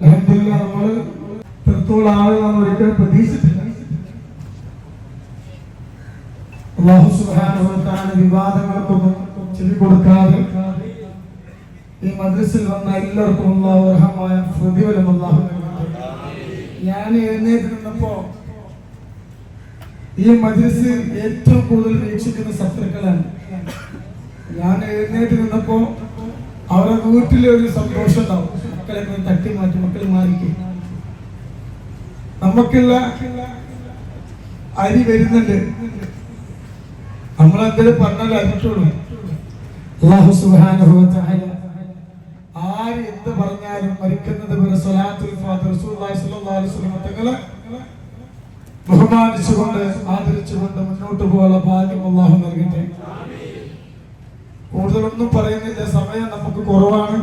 അൽഹംദുലില്ലാ നമ്മൾ ഇത്രത്തോളം ആളുകളാണ് ഒരിക്കലും പ്രതീക്ഷിച്ചിട്ടില്ല. അള്ളാഹു തആല വിവാദങ്ങൾക്കൊന്നും ചെവി കൊടുക്കാതെ ഈ മദ്രസിൽ വന്ന എല്ലാവർക്കും അള്ളാഹു അർഹമായ പ്രതിഫലം അള്ളാഹു ഞാൻ എഴുന്നേറ്റ് നിന്നപ്പോ ഈ മദ്രസ് ഏറ്റവും കൂടുതൽ വീക്ഷിക്കുന്ന ശത്രുക്കളാണ്. ഞാൻ എഴുന്നേറ്റ് നിന്നപ്പോ അവരുടെ വീട്ടിലെ ഒരു സന്തോഷം ഉണ്ടാവും മക്കളെ തട്ടി മാറ്റി മക്കൾ മാറിക്കും. നമുക്കുള്ള അരി വരുന്നുണ്ട്. നമ്മളെന്തെങ്കിലും പറഞ്ഞാലേ അറിഞ്ഞിട്ടുള്ളൂ. അള്ളാഹു തആല ആര് എന്ത് പറഞ്ഞാലും മരിക്കുന്നത് വരെ സ്വലാത്തുൽ ഫാത്തിഹ റസൂലുള്ളാഹി സ്വല്ലല്ലാഹു അലൈഹി വസല്ലം തങ്ങളെ ബഹുമാനിച്ചുകൊണ്ട് ആദരിച്ചുകൊണ്ട് മുന്നോട്ട് പോകാനുള്ള ഭാഗ്യം അള്ളാഹു നൽകട്ടെ. കൂടുതലൊന്നും പറയുന്നില്ല. സമയം നമുക്ക് കുറവാണ്.